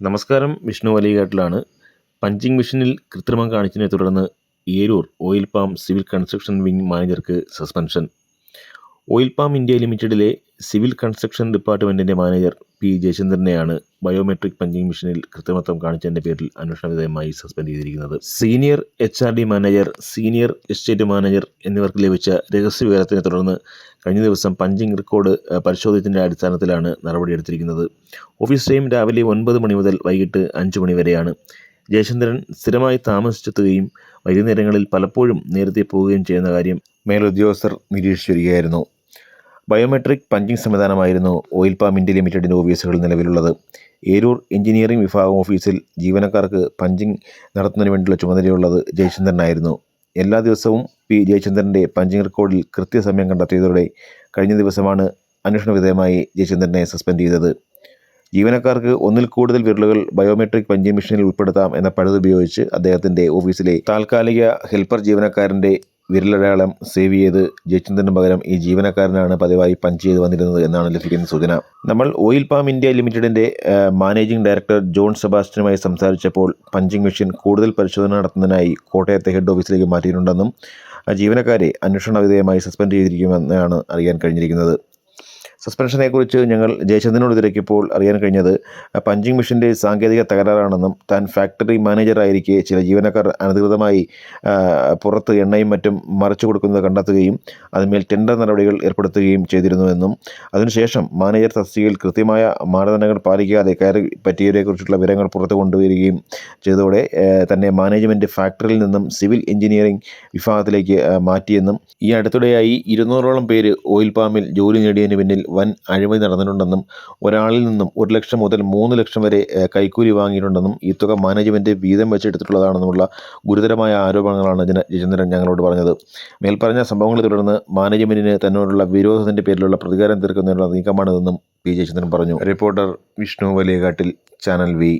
നമസ്കാരം വിഷ്ണു വലിയകാട്ടിലാണ് പഞ്ചിങ് മെഷീനിൽ കൃത്രിമം കാണിച്ചതിനെ തുടർന്ന് Eroor oil palm civil construction wing മാനേജർക്ക് സസ്പെൻഷൻ. ഓയിൽ പാം ഇന്ത്യ ലിമിറ്റഡിലെ സിവിൽ കൺസ്ട്രക്ഷൻ ഡിപ്പാർട്ട്മെന്റിന്റെ മാനേജർ പി ജയചന്ദ്രനെയാണ് ബയോമെട്രിക് പഞ്ചിങ് മെഷീനിൽ കൃത്രിമത്വം കാണിച്ചതിന്റെ പേരിൽ അന്വേഷണ വിധേയമായി സസ്പെൻഡ് ചെയ്തിരിക്കുന്നത്. Senior H R D manager senior estate manager എന്നിവർക്ക് ലഭിച്ച രഹസ്യ വിവരത്തിനെ തുടർന്ന് കഴിഞ്ഞ ദിവസം പഞ്ചിങ് റെക്കോർഡ് പരിശോധിച്ചതിന്റെ അടിസ്ഥാനത്തിലാണ് നടപടിയെടുത്തിരിക്കുന്നത്. ഓഫീസ് ടൈം രാവിലെ ഒൻപത് മണി മുതൽ വൈകിട്ട് അഞ്ച് മണി വരെയാണ്. ജയചന്ദ്രൻ സ്ഥിരമായി താമസിച്ചെത്തുകയും വൈകുന്നേരങ്ങളിൽ പലപ്പോഴും നേരത്തെ പോവുകയും ചെയ്യുന്ന കാര്യം മേലുദ്യോഗസ്ഥർ നിരീക്ഷിച്ചു വരികയായിരുന്നു. ബയോമെട്രിക് പഞ്ചിങ് സംവിധാനമായിരുന്നു ഓയിൽ പാം ഇന്ത്യ ലിമിറ്റഡിന്റെ ഓഫീസുകളിൽ നിലവിലുള്ളത്. ഏരൂർ എഞ്ചിനീയറിംഗ് വിഭാഗം ഓഫീസിൽ ജീവനക്കാർക്ക് പഞ്ചിങ് നടത്തുന്നതിന് വേണ്ടിയുള്ള ചുമതലയുള്ളത് ജയചന്ദ്രനായിരുന്നു എല്ലാ ദിവസവും പി ജയചന്ദ്രന്റെ പഞ്ചിങ് റെക്കോർഡിൽ കൃത്യസമയം കണ്ടെത്തിയതോടെ കഴിഞ്ഞ ദിവസമാണ് അന്വേഷണ വിധേയമായി ജയചന്ദ്രനെ സസ്പെൻഡ് ചെയ്തത്. ജീവനക്കാർക്ക് ഒന്നിൽ കൂടുതൽ വിരലുകൾ ബയോമെട്രിക് പഞ്ചിങ് മെഷീനിൽ ഉൾപ്പെടുത്താം എന്ന പഴുതുപയോഗിച്ച് അദ്ദേഹത്തിന്റെ ഓഫീസിലെ താൽക്കാലിക ഹെൽപ്പർ ജീവനക്കാരന്റെ വിരലടയാളം സേവ് ചെയ്ത് ജയചന്ദ്രന് പകരം ഈ ജീവനക്കാരനാണ് പതിവായി പഞ്ച് ചെയ്ത് വന്നിരുന്നത് എന്നാണ് ലഭിക്കുന്ന സൂചന. നമ്മൾ ഓയിൽ പാം ഇന്ത്യ ലിമിറ്റഡിന്റെ മാനേജിംഗ് ഡയറക്ടർ ജോൺ സെബാസ്റ്റ്യനുമായി സംസാരിച്ചപ്പോൾ പഞ്ചിങ് മെഷീൻ കൂടുതൽ പരിശോധന നടത്തുന്നതിനായി കോട്ടയത്തെ ഹെഡ് ഓഫീസിലേക്ക് മാറ്റിയിട്ടുണ്ടെന്നും ജീവനക്കാരെ അന്വേഷണ വിധേയമായി സസ്പെൻഡ് ചെയ്തിരിക്കുമെന്നാണ് അറിയാൻ കഴിഞ്ഞിരിക്കുന്നത്. സസ്പെൻഷനെക്കുറിച്ച് ഞങ്ങൾ ജയചന്ദ്രനോട് തിരക്കിയപ്പോൾ അറിയാൻ കഴിഞ്ഞത് പഞ്ചിങ് മെഷീന്റെ സാങ്കേതിക തകരാറാണെന്നും താൻ ഫാക്ടറി മാനേജറായിരിക്കെ ചില ജീവനക്കാർ അനധികൃതമായി പുറത്ത് എണ്ണയും മറ്റും മറിച്ചു കൊടുക്കുന്നത് കണ്ടെത്തുകയും അതിന്മേൽ ടെൻഡർ നടപടികൾ ഏർപ്പെടുത്തുകയും ചെയ്തിരുന്നുവെന്നും അതിനുശേഷം മാനേജർ തസ്തികയിൽ കൃത്യമായ മാനദണ്ഡങ്ങൾ പാലിക്കാതെ കയറി പറ്റിയവരെക്കുറിച്ചുള്ള വിവരങ്ങൾ പുറത്തു കൊണ്ടുവരികയും ചെയ്തതോടെ തന്നെ മാനേജ്മെന്റ് ഫാക്ടറിയിൽ നിന്നും സിവിൽ എഞ്ചിനീയറിംഗ് വിഭാഗത്തിലേക്ക് മാറ്റിയെന്നും ഈ അടുത്തിടെയായി ഇരുന്നൂറോളം പേര് ഓയിൽ പാമിൽ ജോലി നേടിയതിന് പിന്നിൽ വൻ അഴിമതി നടന്നിട്ടുണ്ടെന്നും ഒരാളിൽ നിന്നും ഒരു ലക്ഷം മുതൽ മൂന്ന് ലക്ഷം വരെ കൈക്കൂലി വാങ്ങിയിട്ടുണ്ടെന്നും ഈ തുക മാനേജ്മെന്റ് വീതം വെച്ചെടുത്തിട്ടുള്ളതാണെന്നുമുള്ള ഗുരുതരമായ ആരോപണങ്ങളാണ് ജയചന്ദ്രൻ ഞങ്ങളോട് പറഞ്ഞത്. മേൽപ്പറഞ്ഞ സംഭവങ്ങളെ തുടർന്ന് മാനേജ്മെന്റിന് തന്നോടുള്ള വിരോധത്തിന്റെ പേരിലുള്ള പ്രതികാരം തീർക്കുന്നതിനുള്ള നീക്കമാണിതെന്നും പി ജയചന്ദ്രൻ പറഞ്ഞു. Reporter Vishnu Valiyakattil channel V.